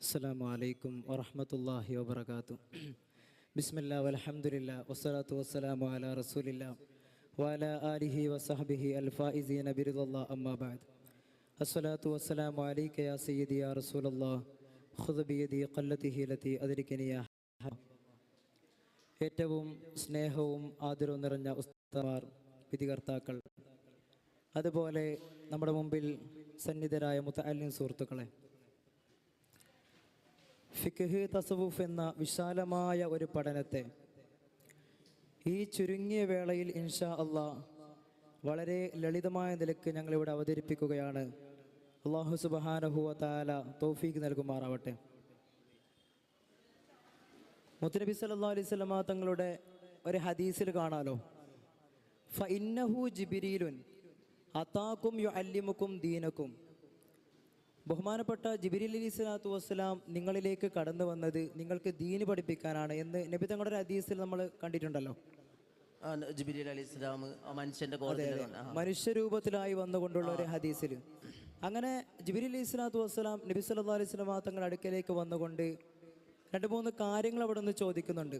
അസ്സാം വലൈക്കും വറഹമത്തല്ലാഹി വാബർക്കാത്തു ബിസ്മില്ല വലഹമുല്ല വസ്സലാത്തു വസ്സലാമു വാല റസൂലില്ല വാല ആലിഹി വസഹബിഹി അൽഫാഇസി നബിറുല്ല അമ്മാബാദ് അസ്സലാത്തു വസ്സലാമു അലൈക്ക യാ സയ്യിദി യാ റസൂലല്ലാ ഖുദബിയതി കല്ലത്തി ഹീലത്തി അതിരിക്കനിയ ഏറ്റവും സ്നേഹവും ആദരവും നിറഞ്ഞ ഉസ്താമാർ വിധികർത്താക്കൾ. അതുപോലെ നമ്മുടെ മുമ്പിൽ സന്നിധരായ മുത്ത അല്ലിൻ സുഹൃത്തുക്കളെ ഫിഖ് തസവുഫ് എന്ന വിശാലമായ ഒരു പഠനത്തെ ഈ ചുരുങ്ങിയ വേളയിൽ ഇൻഷാ അള്ളാ വളരെ ലളിതമായ നിലയ്ക്ക് ഞങ്ങളിവിടെ അവതരിപ്പിക്കുകയാണ്. അള്ളാഹു സുബഹാനഹുവ താല തൗഫീഖ് നൽകുമാറാവട്ടെ. മുത്തനബി സല്ലാ അലൈഹി സ്വലമ തങ്ങളുടെ ഒരു ഹദീസിൽ കാണാലോ. ഫ ഇന്നഹു ജിബിരീലുൻ അതാക്കും യു അല്ലിമുക്കും ദീനക്കും. ബഹുമാനപ്പെട്ട ജിബിരിൽ അലി സ്വലാത്തു വസ്സലാം നിങ്ങളിലേക്ക് കടന്നു വന്നത് നിങ്ങൾക്ക് ദീന് പഠിപ്പിക്കാനാണ് എന്ന് നബി തങ്ങളുടെ ഒരു ഹദീസിൽ നമ്മൾ കണ്ടിട്ടുണ്ടല്ലോ. ജിബിരിൽ അലി ഇസ്ലാം മനുഷ്യന്റെ. മനുഷ്യരൂപത്തിലായി വന്നുകൊണ്ടുള്ള ഒരു ഹദീസിൽ. അങ്ങനെ ജിബിരി അലി സ്വലാത്തു വസ്സലാം നബി സല്ലാ അലൈഹി സ്വലാം തങ്ങളുടെ അടുക്കലേക്ക് വന്നുകൊണ്ട് രണ്ട് മൂന്ന് കാര്യങ്ങൾ അവിടെ നിന്ന് ചോദിക്കുന്നുണ്ട്.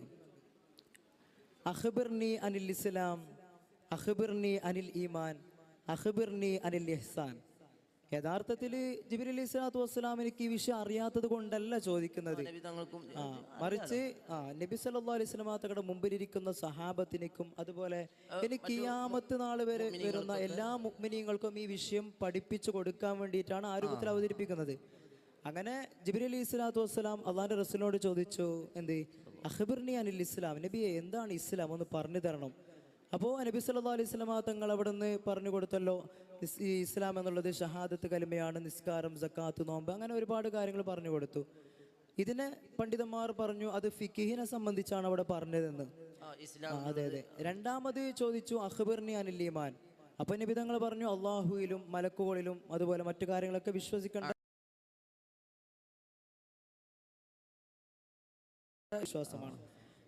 അഹ്ബിർനി അനിൽ ഇസ്ലാം അഹ്ബിർനി അനിൽ ഈമാൻ അഹ്ബിർനി അനിൽ ഇഹ്സാൻ. യഥാർത്ഥത്തിൽ ജിബിർ അലി സ്വലാത്തു വസ്സലാം എനിക്ക് ഈ വിഷയം അറിയാത്തത് കൊണ്ടല്ല ചോദിക്കുന്നത്. മറിച്ച് ആ നബി സല്ലാ അലൈഹി സ്വലാത്തകളുടെ തങ്ങളുടെ മുമ്പിലിരിക്കുന്ന സഹാബത്തിനിക്കും അതുപോലെ എനിക്ക് കിയാമത്ത് നാൾ വരെ വരുന്ന എല്ലാ മുഗ്മിനീങ്ങൾക്കും ഈ വിഷയം പഠിപ്പിച്ചു കൊടുക്കാൻ വേണ്ടിയിട്ടാണ് ആ രൂപത്തിൽ അവതരിപ്പിക്കുന്നത്. അങ്ങനെ ജിബിർ അലി ഇസ്ലാത്തു വസ്സലാം അള്ളാന്റെ റസൂലിനോട് ചോദിച്ചു എന്ത്? അഖബിർനി അനിൽ ഇസ്ലാം നബിയെ എന്താണ് ഇസ്ലാം? ഒന്ന് പറഞ്ഞു തരണം. അപ്പോൾ നബി സല്ലാ അലൈഹി സ്വലാമ തങ്ങൾ അവിടെ നിന്ന് പറഞ്ഞു കൊടുത്തല്ലോ ഈ ഇസ്ലാം എന്നുള്ളത് ഷഹാദത്ത് കലിമയാണ് നിസ്കാരം സക്കാത്ത് നോമ്പ് അങ്ങനെ ഒരുപാട് കാര്യങ്ങൾ പറഞ്ഞു കൊടുത്തു. ഇതിനെ പണ്ഡിതന്മാർ പറഞ്ഞു അത് ഫിക്കിഹിനെ സംബന്ധിച്ചാണ് അവിടെ പറഞ്ഞതെന്ന്. അതെ അതെ. രണ്ടാമത് ചോദിച്ചു അഖബിർനി അനിൽ ഈമാൻ. അപ്പൊ നബി തങ്ങൾ പറഞ്ഞു അള്ളാഹുയിലും മലക്കുകളിലും അതുപോലെ മറ്റു കാര്യങ്ങളൊക്കെ വിശ്വസിക്കേണ്ട വിശ്വാസമാണ്.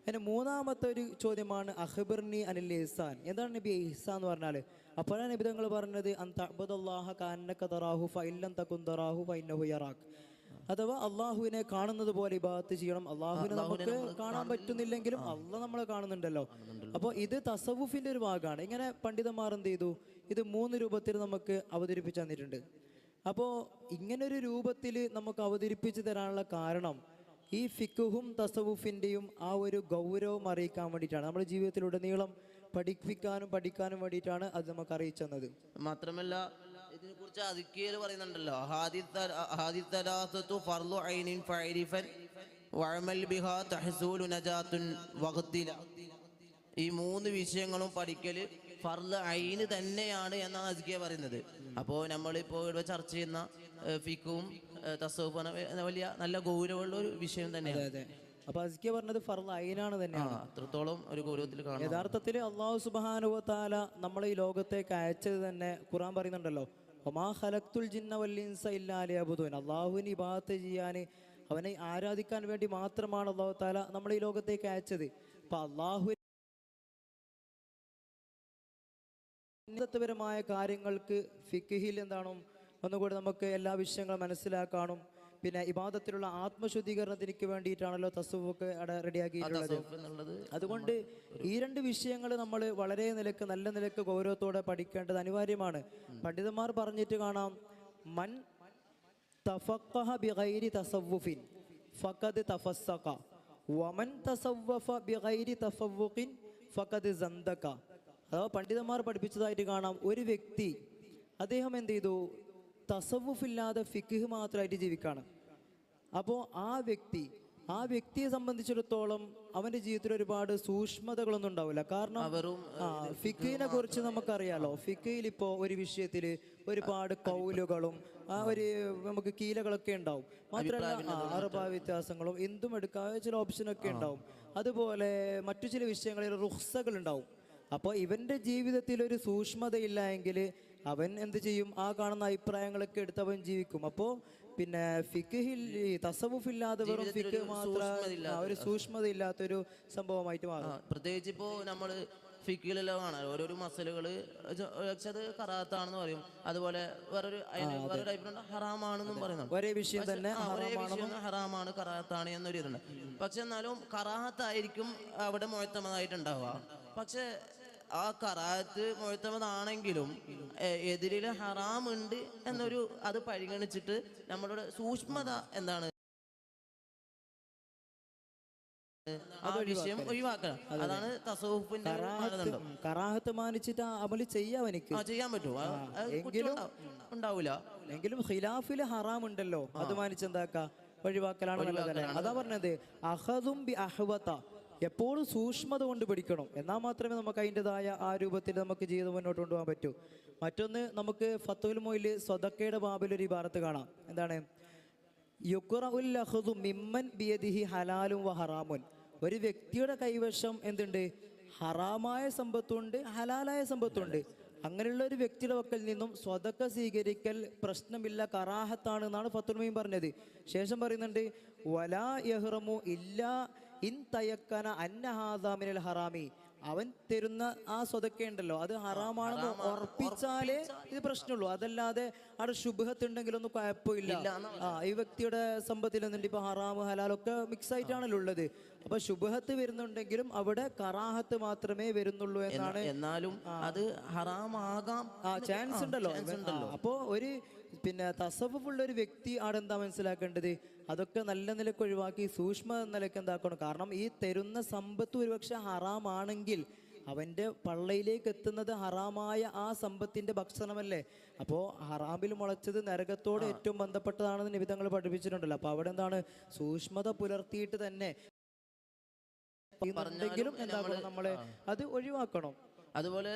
പിന്നെ മൂന്നാമത്തെ ഒരു ചോദ്യമാണ് അഹബിർനി അനിൽ ഇഹ്സാൻ. എന്താണ് നബി ഇഹ്സാൻ എന്ന് പറഞ്ഞാൽ അപ്പോഴാണ് നബി തങ്ങൾ പറഞ്ഞത് അൻതഅബ്ദുല്ലാഹ കാനക്ക തറാഹു ഫൈല്ലം തകുൻ തറാഹു ഫൈനഹു യറാക്. അഥവാ അള്ളാഹുവിനെ കാണുന്നത് പോലെ ഇബാദത്ത് ചെയ്യണം. അള്ളാഹുവിനെ നമുക്ക് കാണാൻ പറ്റുന്നില്ലെങ്കിലും അള്ളാഹ് നമ്മളെ കാണുന്നുണ്ടല്ലോ. അപ്പോൾ ഇത് തസവുഫിന്റെ ഒരു ഭാഗമാണ്. ഇങ്ങനെ പണ്ഡിതന്മാർ എന്ത് ചെയ്തു? ഇത് മൂന്ന് രൂപത്തിൽ നമുക്ക് അവതരിപ്പിച്ചു തന്നിട്ടുണ്ട്. അപ്പോൾ ഇങ്ങനൊരു രൂപത്തിൽ നമുക്ക് അവതരിപ്പിച്ചു തരാനുള്ള കാരണം ഈ ഫിക്കുഹും തസവുഫിന്റെയും ആ ഒരു ഗൗരവം അറിയിക്കാൻ വേണ്ടിയിട്ടാണ്. നമ്മുടെ ജീവിതത്തിലുടനീളം പഠിപ്പിക്കാനും പഠിക്കാനും വേണ്ടിയിട്ടാണ് അത് നമുക്ക് അറിയിച്ചു തന്നത്. മാത്രമല്ല ഇതിനെ കുറിച്ച് അതിക്കിയൽ പറയുന്നുണ്ടല്ലോ ഈ മൂന്ന് വിഷയങ്ങളും പഠിക്കൽ ഫർദ് ഐന് തന്നെയാണ് എന്നാണ് അജിക്കെ പറയുന്നത്. അപ്പോ നമ്മളിപ്പോൾ ഇവിടെ ചർച്ച ചെയ്യുന്ന ഫിക്കും ഏഹ്, തസവുഫും വലിയ നല്ല ഗൗരവമുള്ള ഒരു വിഷയം തന്നെയാണ്. അതെ. അപ്പൊ അസിക്ക പറഞ്ഞത് ഫർദ് അയിനാണ് തന്നെയാണ്. അത്രത്തോളം ഒരു ഗൗരവത്തിൽ കാണാം യഥാർത്ഥത്തിൽ അള്ളാഹു സുബാനുവത്താല നമ്മളെ ഈ ലോകത്തേക്ക് അയച്ചത് തന്നെ ഖുറാൻ പറയുന്നുണ്ടല്ലോ ഒമാ ഹലക്തുൽ ജിന്ന വല്ലിൻസ ഇല്ലാലി അബുദൂൻ അള്ളാഹുവിന് ഇബാത്ത് ചെയ്യാൻ അവനെ ആരാധിക്കാൻ വേണ്ടി മാത്രമാണ് അള്ളാഹു താല നമ്മളെ ഈ ലോകത്തേക്ക് അയച്ചത്. അപ്പൊ അള്ളാഹു ഉന്നതപരമായ കാര്യങ്ങൾക്ക് ഫിക്കിഹിൽ എന്താണോ ഒന്നുകൂടി നമുക്ക് എല്ലാ വിഷയങ്ങളും മനസ്സിലാക്കാനും പിന്നെ ഇബാദത്തിലുള്ള ആത്മശുദ്ധീകരണത്തിനു വേണ്ടിയിട്ടാണല്ലോ തസുവൊക്കെ അവിടെ റെഡിയാക്കിയിട്ടുള്ളത്. അതുകൊണ്ട് ഈ രണ്ട് വിഷയങ്ങൾ നമ്മൾ വളരെ നിലയ്ക്ക് നല്ല നിലയ്ക്ക് ഗൗരവത്തോടെ പഠിക്കേണ്ടത് അനിവാര്യമാണ്. പണ്ഡിതന്മാർ പറഞ്ഞിട്ട് കാണാം മൻ തഫഖഹ ബിഗൈരി തസവ്വുഫിൻ ഫഖദ് തഫസ്സഖ. വമൻ തസവ്വഫ ബിഗൈരി തഫവ്വുഖിൻ ഫഖദ് സന്ദക അഥവാ പണ്ഡിതന്മാർ പഠിപ്പിച്ചതായിട്ട് കാണാം ഒരു വ്യക്തി അദ്ദേഹം എന്ത് ചെയ്തു? തസവുഫില്ലാതെ ഫിഖ് മാത്രമായിട്ട് ജീവിക്കുകയാണ് അപ്പോൾ ആ വ്യക്തി ആ വ്യക്തിയെ സംബന്ധിച്ചിടത്തോളം അവന്റെ ജീവിതത്തിൽ ഒരുപാട് സൂക്ഷ്മതകളൊന്നും ഉണ്ടാവില്ല. കാരണം ഫിക്കിനെ കുറിച്ച് നമുക്കറിയാലോ. ഫിക്കയിൽ ഇപ്പോൾ ഒരു വിഷയത്തിൽ ഒരുപാട് കൗലുകളും ആ ഒരു നമുക്ക് കീലകളൊക്കെ ഉണ്ടാവും. മാത്രമല്ല അറബാ വ്യത്യാസങ്ങളും എന്തും എടുക്കാൻ ചില ഓപ്ഷനൊക്കെ ഉണ്ടാവും. അതുപോലെ മറ്റു ചില വിഷയങ്ങളിൽ റുഹ്സകൾ ഉണ്ടാവും. അപ്പോൾ ഇവന്റെ ജീവിതത്തിൽ ഒരു സൂക്ഷ്മതയില്ല എങ്കിൽ അവൻ എന്ത് ചെയ്യും? ആ കാണുന്ന അഭിപ്രായങ്ങളൊക്കെ എടുത്ത് അവൻ ജീവിക്കും. അപ്പോ പിന്നെ ഫിഖിൽ തസവുഫില്ലാതെ വെറും ഫിഖ് മാത്രം ആ, ഒരു സൂക്ഷ്മത ഇല്ലാത്തൊരു സംഭവമായിട്ട് മാറും. പ്രത്യേകിച്ച് ഇപ്പോ നമ്മൾ ഫിക്കിലെല്ലാം കാണാം ഓരോരോ മസലുകൾ അത് കറാത്താണെന്ന് പറയും. അതുപോലെ വേറൊരു ടൈപ്പിലുണ്ട് ഹറാമാണെന്നും പറയുന്നുണ്ട്. ഒരേ വിഷയം തന്നെ ഒരേ വിഷയം ഹറാമാണ് കറാത്താണ് എന്നൊരു ഇതുണ്ട്. പക്ഷെ എന്നാലും കറാത്തായിരിക്കും അവിടെ മുഴത്തമതായിട്ടുണ്ടാവുക പക്ഷെ ആ കറാത്ത് മുഴുത്തവനാണെങ്കിലും എതിരിൽ ഹറാം ഉണ്ട് എന്നൊരു അത് പരിഗണിച്ചിട്ട് നമ്മളുടെ സൂക്ഷ്മത എന്താണ്? ആ വിഷയം ഒഴിവാക്കണം. അതാണ് തസവുഫിന്റെ കറാഹത്ത് മാനിച്ചിട്ട് അമൽ ചെയ്യാം എനിക്ക്? ചെയ്യാൻ പറ്റുമോ അത് എങ്കിലും- ഖിലാഫിൽ ഉണ്ടാവൂല. എങ്കിലും ഖിലാഫിൽ ഹറാം ഉണ്ടല്ലോ അത് മാനിച്ച് എന്താക്ക? ഒഴിവാക്കലാണ്. നല്ലതല്ലേ അതാ പറഞ്ഞത് അഹദും ബി അഹ്വത. എപ്പോഴും സൂക്ഷ്മത കൊണ്ട് പിടിക്കണം. എന്നാൽ മാത്രമേ നമുക്ക് അതിന്റെതായ ആ രൂപത്തിൽ നമുക്ക് ജീവിതം മുന്നോട്ട് കൊണ്ടുപോകാൻ പറ്റൂ. മറ്റൊന്ന് നമുക്ക് ഫത്തുൽ മൊയിൽ സ്വതക്കയുടെ ബാബിലൊരു ഇബാറത്ത് കാണാം. എന്താണ്? അഖ്ദു മിമ്മൻ ബിയദിഹി ഹലാലും വ ഹറാമുൻ. ഒരു വ്യക്തിയുടെ കൈവശം എന്തുണ്ട്? ഹറാമായ സമ്പത്തുണ്ട് ഹലാലായ സമ്പത്തുണ്ട്. അങ്ങനെയുള്ള ഒരു വ്യക്തിയുടെ പക്കൽ നിന്നും സ്വതക്ക സ്വീകരിക്കൽ പ്രശ്നമില്ല കറാഹത്താണ് എന്നാണ് ഫത്തുൽമീൻ പറഞ്ഞത്. ശേഷം പറയുന്നുണ്ട് വലാ യഹ്റമു ഇല്ല ഇൻ തയക്കന അന്നഹാദാമിനൽ ഹറാമി. അവൻ തരുന്ന ആ സ്വതക്ക ഉണ്ടല്ലോ. അത് ഹറാമാണെന്ന് ഉറപ്പിച്ചാലേ ഇത് പ്രശ്നമുള്ളൂ. അതല്ലാതെ അവിടെ ശുഭത്തുണ്ടെങ്കിലൊന്നും കുഴപ്പമില്ല. ആ ഈ വ്യക്തിയുടെ സമ്പത്തിൽ നിന്നുണ്ട് ഇപ്പൊ ഹറാം ഹലാലൊക്കെ മിക്സ് ആയിട്ടാണല്ലോ ഉള്ളത്. അപ്പൊ ശുഭഹത്ത് വരുന്നുണ്ടെങ്കിലും അവിടെ കറാഹത്ത് മാത്രമേ വരുന്നുള്ളൂ എന്നാണ് എന്നാലും അത് ഹറാമാകാം ആ ചാൻസ് ഉണ്ടല്ലോ. അപ്പോ ഒരു പിന്നെ തസവുള്ള ഒരു വ്യക്തി അവിടെ എന്താ മനസ്സിലാക്കേണ്ടത്? അതൊക്കെ നല്ല നിലയ്ക്ക് ഒഴിവാക്കി സൂക്ഷ്മ നിലയ്ക്ക് എന്താക്കണം? കാരണം ഈ തരുന്ന സമ്പത്ത് ഒരുപക്ഷെ ഹറാമാണെങ്കിൽ അവന്റെ പള്ളയിലേക്ക് എത്തുന്നത് ഹറാമായ ആ സമ്പത്തിന്റെ ഭക്ഷണമല്ലേ? അപ്പോൾ ഹറാമിൽ മുളച്ചത് നരകത്തോട് ഏറ്റവും ബന്ധപ്പെട്ടതാണെന്ന് നിബിധങ്ങൾ പഠിപ്പിച്ചിട്ടുണ്ടല്ലോ. അപ്പോൾ അവിടെ എന്താണ്? സൂക്ഷ്മത പുലർത്തിയിട്ട് തന്നെ എന്തെങ്കിലും എന്താക്കണം നമ്മളെ അത് ഒഴിവാക്കണം. അതുപോലെ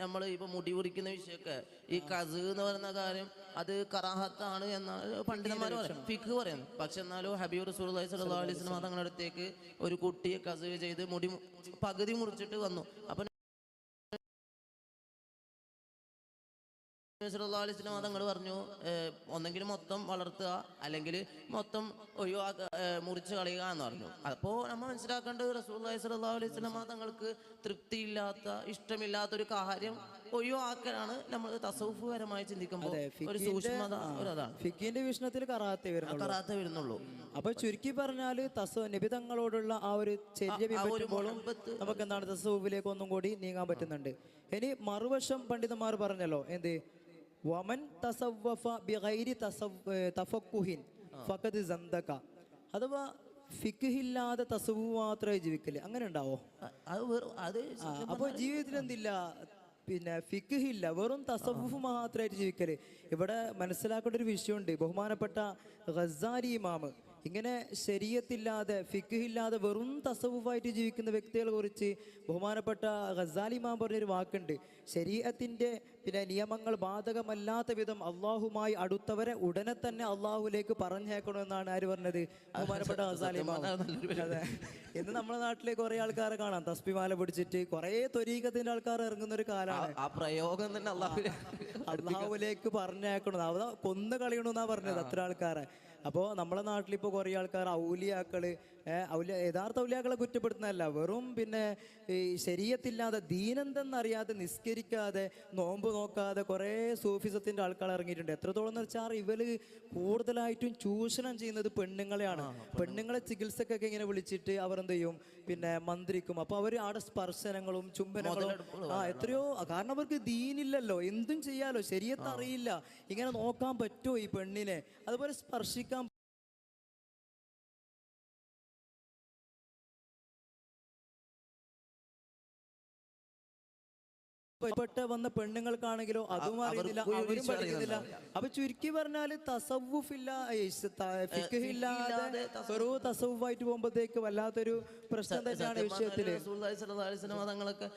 നമ്മൾ ഇപ്പൊ മുടി മുറിക്കുന്ന വിഷയമൊക്കെ ഈ കസ് എന്ന് പറയുന്ന കാര്യം അത് കറാഹത്താണ് എന്നാണ് പണ്ഡിതന്മാർ പറയും ഫിഖ് പറയുന്നു പക്ഷെ എന്നാലും ഹബീബ് റസൂൽ അലൈഹി തങ്ങളുടെ അടുത്തേക്ക് ഒരു കുട്ടിയെ കസ് ചെയ്ത് മുടി പകുതി മുറിച്ചിട്ട് വന്നു. അപ്പൊ സല്ലല്ലാഹു അതങ്ങൾ പറഞ്ഞു ഒന്നെങ്കിലും ഒന്നെങ്കിൽ മൊത്തം വളർത്തുക അല്ലെങ്കിൽ മൊത്തം ഒഴിവാക്ക മുറിച്ച് കളയുക എന്ന് പറഞ്ഞു. അപ്പോൾ നമ്മൾ മനസ്സിലാക്കേണ്ടത് റസൂലുള്ളാഹി സ്വല്ലല്ലാഹു അലൈഹി വസല്ലം തങ്ങൾക്ക് തൃപ്തിയില്ലാത്ത ഇഷ്ടമില്ലാത്ത ഒരു കാര്യം ഒഴിവാക്കലാണ് നമ്മൾ തസവുഫ് പരമായി ചിന്തിക്കുമ്പോൾ ഒരു സൂക്ഷ്മത ഒരു അതാണ്. ഫിക്കിന്റെ വീക്ഷണത്തിൽ കറാത്തേ വരുന്നുള്ളൂ. കറാത്ത വരുന്നുള്ളൂ. അപ്പൊ ചുരുക്കി പറഞ്ഞാൽ തസ നിബിതങ്ങളോടുള്ള ആ ഒരു ചെറിയ നമുക്ക് എന്താണ് തസൂഫിലേക്ക് ഒന്നും കൂടി നീങ്ങാൻ പറ്റുന്നുണ്ട്. ഇനി മറുവശം പണ്ഡിതന്മാർ പറഞ്ഞല്ലോ എന്ത്? വമൻ തസവ്വഫ ബിഗൈരി തഫക്കുഹിൻ ഫഖദ് സന്തക. അഥവാ ഫിക്കില്ലാതെ തസവു മാത്രമേ ജീവിക്കൽ. അങ്ങനെ ഉണ്ടാവോ? അത് വെറും അത് അപ്പൊ ജീവിതത്തിൽ എന്തില്ല? പിന്നെ ഫിക്കില്ല വെറും തസവുഫ് മാത്രമായിട്ട് ജീവിക്കൽ. ഇവിടെ മനസ്സിലാക്കേണ്ട ഒരു വിഷയമുണ്ട്. ബഹുമാനപ്പെട്ട ഗസാരി ഇമാമ് ഇങ്ങനെ ശരീരത്തില്ലാതെ ഫിക്കുഹില്ലാതെ വെറും തസവുഫായിട്ട് ജീവിക്കുന്ന വ്യക്തികളെ കുറിച്ച് ബഹുമാനപ്പെട്ട ഖസാലിമാൻ പറഞ്ഞൊരു വാക്കുണ്ട്. ശരീരത്തിന്റെ പിന്നെ നിയമങ്ങൾ ബാധകമല്ലാത്ത വിധം അള്ളാഹുമായി അടുത്തവരെ ഉടനെ തന്നെ അള്ളാഹുലേക്ക് പറഞ്ഞേക്കണമെന്നാണ് ആര് പറഞ്ഞത്? ബഹുമാനപ്പെട്ട ഖസാലി ഇമാം. അതെ. ഇന്ന് നമ്മുടെ നാട്ടിലേക്ക് കുറെ ആൾക്കാരെ കാണാം. തസ്പിമാല പിടിച്ചിട്ട് കുറേ തൊരീകത്തിന്റെ ആൾക്കാർ ഇറങ്ങുന്ന ഒരു കാലമാണ് ആ പ്രയോഗം തന്നെ അള്ളാഹു അള്ളാഹുലേക്ക് പറഞ്ഞേക്കണം അവ കൊന്നു കളയണമെന്നാ പറഞ്ഞത് അത്ര ആൾക്കാരെ. അപ്പോൾ നമ്മളെ നാട്ടിലിപ്പോൾ കുറേ ആൾക്കാർ ഔലിയാക്കൾ ഔലിയ യഥാർത്ഥ ഔലിയാക്കളെ കുറ്റപ്പെടുത്തുന്നതല്ല. വെറും പിന്നെ ഈ ശരീരത്തില്ലാതെ ദീനെന്തെന്നറിയാതെ നിസ്കരിക്കാതെ നോമ്പ് നോക്കാതെ കുറേ സൂഫിസത്തിന്റെ ആൾക്കാർ ഇറങ്ങിയിട്ടുണ്ട്. എത്രത്തോളം എന്ന് വെച്ചാൽ ഇവർ കൂടുതലായിട്ടും ചൂഷണം ചെയ്യുന്നത് പെണ്ണുങ്ങളെയാണ്. പെണ്ണുങ്ങളെ ചികിത്സക്കൊക്കെ ഇങ്ങനെ വിളിച്ചിട്ട് അവർ എന്ത് ചെയ്യും? പിന്നെ മന്ത്രിക്കും. അപ്പോൾ അവർ ആടെ സ്പർശനങ്ങളും ചുംബനങ്ങളും ആ എത്രയോ കാരണം അവർക്ക് ദീനില്ലല്ലോ. എന്തും ചെയ്യാലോ. ശരിയത്തറിയില്ല ഇങ്ങനെ നോക്കാൻ പറ്റുമോ ഈ പെണ്ണിനെ? അതുപോലെ സ്പർശിക്കാൻ പെട്ട വന്ന പെണ്ണുങ്ങൾക്കാണെങ്കിലോ അതും അറിയുന്നില്ല അവരും പഠിക്കുന്നില്ല. അപ്പൊ ചുരുക്കി പറഞ്ഞാൽ തസവുഫില്ല ഫിഖില്ലാതെ വെറും തസവുഫായിട്ട് പോകുമ്പോഴത്തേക്ക് വല്ലാത്തൊരു പ്രശ്നം തന്നെയാണ് വിഷയത്തിൽ. തങ്ങളൊക്കെ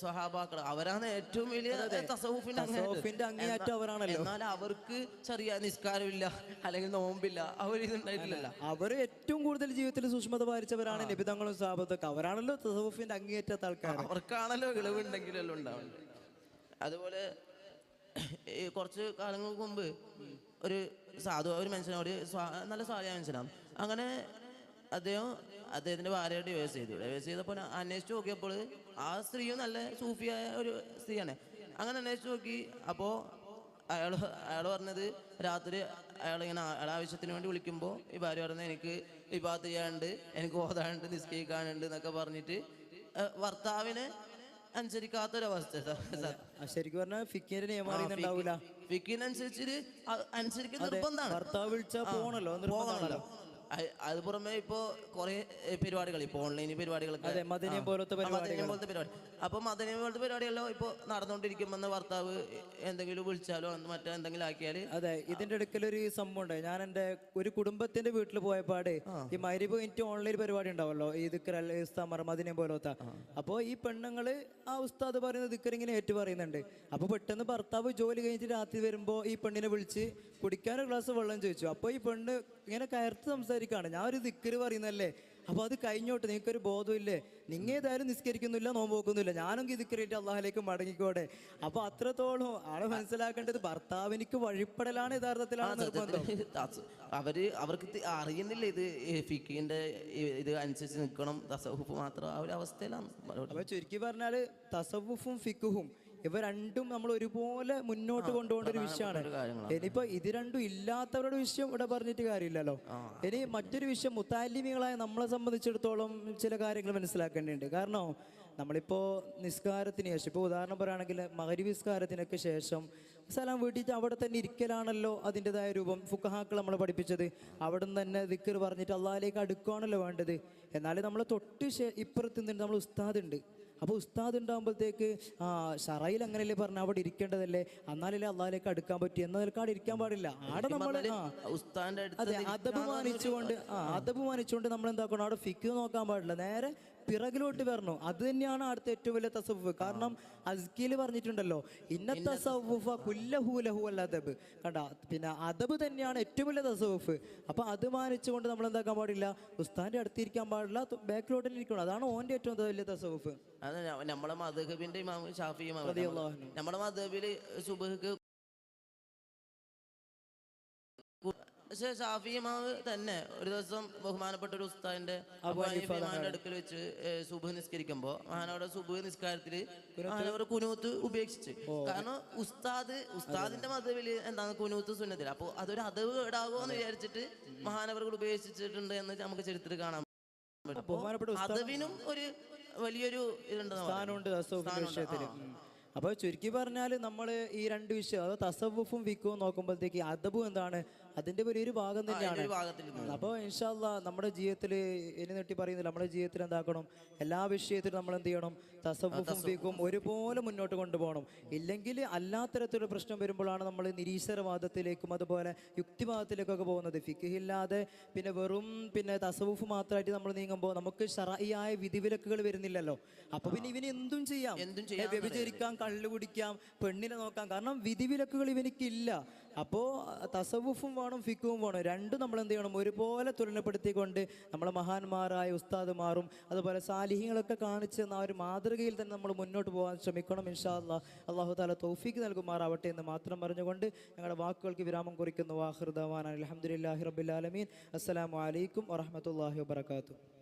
സ്വഹാബാക്കൾ അവരാണ് ഏറ്റവും വലിയ തസവുഫിന്റെ അങ്ങേയറ്റം. അവരാണല്ലോ. എന്നാൽ അവർക്ക് ചെറിയ നിസ്കാരമില്ല അല്ലെങ്കിൽ നോമ്പില്ല അവരിതുണ്ടായിട്ടില്ല അവർ ഏറ്റവും കൂടുതൽ ജീവിതത്തിൽ സൂക്ഷ്മത പാലിച്ചവരാണ് നിബിതങ്ങളും സാപത്തൊക്കെ അവരാണല്ലോ തസവുഫിന്റെ അങ്ങേയറ്റത്തെ ആൾക്കാർ അവർക്കാണല്ലോ ഇളവുണ്ടെങ്കിലല്ലോ ഉണ്ടാവുന്നത് അതുപോലെ കുറച്ച് കാലങ്ങൾക്ക് മുമ്പ് ഒരു സാധു ഒരു മനുഷ്യനോട് ഒരു നല്ല സ്വാധീന മനുഷ്യനാണ്. അങ്ങനെ അദ്ദേഹം അദ്ദേഹത്തിന്റെ ഭാര്യയോട് ഡിവേഴ്സ് ചെയ്തു. ഡിവേഴ്സ് ചെയ്തപ്പോൾ അന്വേഷിച്ച് നോക്കിയപ്പോൾ ആ സ്ത്രീയും നല്ല സൂഫിയായ ഒരു സ്ത്രീയാണ്. അങ്ങനെ അന്വേഷിച്ച് നോക്കി അപ്പോൾ അയാൾ അയാൾ പറഞ്ഞത് രാത്രി അയാൾ ഇങ്ങനെ അയാളെ ആവശ്യത്തിന് വേണ്ടി വിളിക്കുമ്പോൾ ഈ ഭാര്യ പറഞ്ഞത് എനിക്ക് വിഭാഗത്ത് ചെയ്യാനുണ്ട് എനിക്ക് ഓതാനുണ്ട് നിസ്കരിക്കാനുണ്ട് എന്നൊക്കെ പറഞ്ഞിട്ട് ഭർത്താവിനെ അനുസരിക്കാത്തൊരവസ്ഥ. ശരിക്കും പറഞ്ഞാൽ ഫിക്കിന്റെ നിയമം അറിയുന്നുണ്ടാവൂല ഫിക്കിനനുസരിച്ച് അനുസരിക്കുന്ന നിർബന്ധമാണ്. ഭർത്താവ് വിളിച്ചാൽ പോകണല്ലോ പോകണമല്ലോ അ- അത് പുറമെ ഇപ്പോ കുറെ പരിപാടികൾ ഇപ്പൊ ഓൺലൈൻ പരിപാടികളൊക്കെ. അതെ മദനിയം. പോലത്തെ മദനിയം പരിപാടി. മദനിയം പരിപാടികളോ ഇപ്പൊ നടന്നുകൊണ്ടിരിക്കുമെന്ന് ഭർത്താവ് എന്തെങ്കിലും വിളിച്ചാലോ മറ്റേ എന്തെങ്കിലും ആക്കിയാൽ? അതെ ഇതിന്റെ ഇടയ്ക്കൽ ഒരു സംഭവം ഉണ്ട് ഞാൻ എന്റെ ഒരു കുടുംബത്തിന്റെ വീട്ടിൽ പോയപ്പാട് ഈ മൈരി എനിക്ക് ഓൺലൈൻ പരിപാടി ഉണ്ടാവല്ലോ. ഈ ദിക്കർ അല്ലെ ഇസ്താമർ മദിനെ പോലത്തെ. അപ്പോൾ ഈ പെണ്ണുങ്ങൾ ആ ഉസ്താദ് പറയുന്ന ദിക്കർ ഇങ്ങനെ ഏറ്റു പറയുന്നുണ്ട്. അപ്പൊ പെട്ടെന്ന് ഭർത്താവ് ജോലി കഴിഞ്ഞിട്ട് രാത്രി വരുമ്പോ ഈ പെണ്ണിനെ വിളിച്ച് കുടിക്കാൻ ഒരു ഗ്ലാസ് വെള്ളം ചോദിച്ചു. അപ്പോൾ ഈ പെണ്ണ് ഇങ്ങനെ കയർത്ത് സംസാരിക്കാണ് ഞാൻ ഒരു ദിക്കര് പറയുന്നല്ലേ അപ്പോൾ അത് കഴിഞ്ഞോട്ട് നിങ്ങൾക്കൊരു ബോധമില്ലേ നിങ്ങൾ ഏതായാലും നിസ്കരിക്കുന്നില്ല നോമ്പോക്കുന്നില്ല ഞാനും ഞാനെങ്കിൽ ദിക്കറിയിട്ട് അള്ളാഹിലേക്ക് മടങ്ങിക്കോടെ അപ്പോൾ അത്രത്തോളം ആളെ മനസ്സിലാക്കേണ്ടത് ഭർത്താവിനിക്ക് വഴിപ്പെടലാണ് യഥാർത്ഥത്തിലാണ് നിർബന്ധം. അവർ അവർക്ക് അറിയുന്നില്ല ഇത് ഫിക്കിന്റെ ഇത് അനുസരിച്ച് നിൽക്കണം തസവുഫ് മാത്രം ആ ഒരു അവസ്ഥയിലാണ്. അപ്പൊ ചുരുക്കി പറഞ്ഞാൽ തസവുഫും ഫിക്കുഹും ഇവ രണ്ടും നമ്മൾ ഒരുപോലെ മുന്നോട്ട് കൊണ്ടുപോകേണ്ട ഒരു വിഷയമാണ്. ഇനിയിപ്പോ ഇത് രണ്ടും ഇല്ലാത്തവരുടെ വിഷയം ഇവിടെ പറഞ്ഞിട്ട് കാര്യമില്ലല്ലോ. ഇനി മറ്റൊരു വിഷയം മുത്താലിമികളായ നമ്മളെ സംബന്ധിച്ചിടത്തോളം ചില കാര്യങ്ങൾ മനസ്സിലാക്കേണ്ടതുണ്ട്. കാരണം നമ്മളിപ്പോ നിസ്കാരത്തിന് ശേഷം ഇപ്പോൾ ഉദാഹരണം പറയുകയാണെങ്കിൽ മകരി നിസ്കാരത്തിനൊക്കെ ശേഷം സ്ഥലം വീട്ടിട്ട് അവിടെ തന്നെ ഇരിക്കലാണല്ലോ അതിന്റെതായ രൂപം. ഫുക്കഹാക്കൾ നമ്മളെ പഠിപ്പിച്ചത്. അവിടെ നിന്ന് തന്നെ ദിക്കർ പറഞ്ഞിട്ട് അള്ളാഹിലേക്ക് അടുക്കുകയാണല്ലോ വേണ്ടത്. എന്നാൽ നമ്മളെ തൊട്ട് ഇപ്പുറത്ത് നിന്ന് നമ്മൾ ഉസ്താദ് ഉണ്ട്. അപ്പോൾ ഉസ്താദ് ഉണ്ടാകുമ്പോഴത്തേക്ക് ആ ഷറയിൽ അങ്ങനെയല്ലേ പറഞ്ഞ അവിടെ ഇരിക്കേണ്ടതല്ലേ? എന്നാലല്ലേ അള്ളാഹിലേക്ക് അടുക്കാൻ പറ്റി. നിലയ്ക്ക് അവിടെ ഇരിക്കാൻ പാടില്ല. ആടെ നമ്മൾ അതെ അടുത്ത് അതബ് മാനിച്ചുകൊണ്ട് ആ അതബ് മാനിച്ചുകൊണ്ട് നമ്മൾ എന്താക്കണം അവിടെ ഫിക്ക് നോക്കാൻ പാടില്ല. നേരെ പിറകിലോട്ട് വരണം. അത് തന്നെയാണ് അടുത്ത ഏറ്റവും വലിയ തസവുഫ് കാരണം അസ്കിൽ പറഞ്ഞിട്ടുണ്ടല്ലോ ഇന്ന തസവുഫ കുല്ലഹു ലഹു അല്ല അതബ് കണ്ട പിന്നെ അതബ് തന്നെയാണ് ഏറ്റവും വലിയ തസവുഫ് അപ്പൊ അത് മാനിച്ചുകൊണ്ട് നമ്മൾ എന്താക്കാൻ പാടില്ല? ഉസ്താന്റെ അടുത്തിരിക്കാൻ പാടില്ല ബാക്കിലോട്ട് ഇരിക്കണം അതാണ് ഓന്റെ ഏറ്റവും വലിയ തസവുഫ് അത് നമ്മളെ മധുഹബിന്റെ ഇമാം ഷാഫി സുബഹക്ക് പക്ഷെ ഷാഫി ഇമാവ് തന്നെ ഒരു ദിവസം ബഹുമാനപ്പെട്ട ഒരു ഉസ്താദിന്റെ അടുക്കൽ വെച്ച് സുബ് നിസ്കരിക്കുമ്പോ മഹാനവിടെ സുബ് നിസ്കാരത്തിൽ മഹാനവരുടെ കുനൂത്ത് ഉപേക്ഷിച്ച്. കാരണം ഉസ്താദ് ഉസ്താദിന്റെ മതവിൽ എന്താണ് കുനൂത്ത് സുന്നത്തിൽ? അപ്പൊ അതൊരു അതവ് ഇടാകുമോ എന്ന് വിചാരിച്ചിട്ട് മഹാനവറുകൾ ഉപേക്ഷിച്ചിട്ടുണ്ട് എന്ന് നമുക്ക് ചരിത്രത്തിൽ കാണാൻ പറ്റും. അതവിനും ഒരു വലിയൊരു സ്ഥാനമുണ്ട് വിഷയത്തിൽ അപ്പൊ ചുരുക്കി പറഞ്ഞാൽ നമ്മൾ ഈ രണ്ട് വിഷയം അതായത് തസവുഫും വിക്കും നോക്കുമ്പോഴത്തേക്ക് അദബും എന്താണ്? അതിന്റെ ഒരു ഭാഗം തന്നെയാണ്. അപ്പോൾ ഇൻഷാല്ല നമ്മുടെ ജീവിതത്തിൽ എനി നെട്ടി പറയുന്നില്ല നമ്മുടെ ജീവിതത്തിൽ എന്താക്കണം എല്ലാ വിഷയത്തിലും നമ്മൾ എന്ത് ചെയ്യണം? തസവുഫും ഫിക്കും ഒരുപോലെ മുന്നോട്ട് കൊണ്ടുപോകണം. ഇല്ലെങ്കിൽ അല്ലാത്തരത്തിലുള്ള പ്രശ്നം വരുമ്പോഴാണ് നമ്മൾ നിരീശ്വരവാദത്തിലേക്കും അതുപോലെ യുക്തിവാദത്തിലേക്കൊക്കെ പോകുന്നത്. ഫിക്കില്ലാതെ പിന്നെ വെറും പിന്നെ തസവുഫ് മാത്രമായിട്ട് നമ്മൾ നീങ്ങുമ്പോൾ നമുക്ക് ഷറായിയായ വിധിവിലക്കുകൾ വരുന്നില്ലല്ലോ. അപ്പൊ പിന്നെ ഇവന് എന്തും ചെയ്യാം. എന്തും ചെയ്യാം വ്യഭിചരിക്കാം കള്ളു കുടിക്കാം പെണ്ണിനെ നോക്കാം. കാരണം വിധിവിലക്കുകൾ ഇവനിക്കില്ല. അപ്പോ തസവുഫും വേണം ഫിക്കുവും വേണം. രണ്ടും നമ്മൾ എന്ത് ചെയ്യണം? ഒരുപോലെ തുലനപ്പെടുത്തിക്കൊണ്ട് നമ്മളെ മഹാന്മാരായ ഉസ്താദുമാറും അതുപോലെ സാലിഹ്യങ്ങളൊക്കെ കാണിച്ച് ആ ഒരു മാതൃകയിൽ തന്നെ നമ്മൾ മുന്നോട്ട് പോകാൻ ശ്രമിക്കണം ഇൻഷാ അല്ലാ അള്ളാഹു താല തൗഫീക്ക് നൽകുമാറാവട്ടെ എന്ന് മാത്രം പറഞ്ഞുകൊണ്ട് ഞങ്ങളുടെ വാക്കുകൾക്ക് വിരാമം കുറിക്കുന്നു. വാഹൃദവാൻ അലഹമുല്ലാഹി റബ്ബിൽ ആലമീൻ. അസ്സലാമു അലൈക്കും വറഹമത്തല്ലാഹി വാബർക്കാത്തു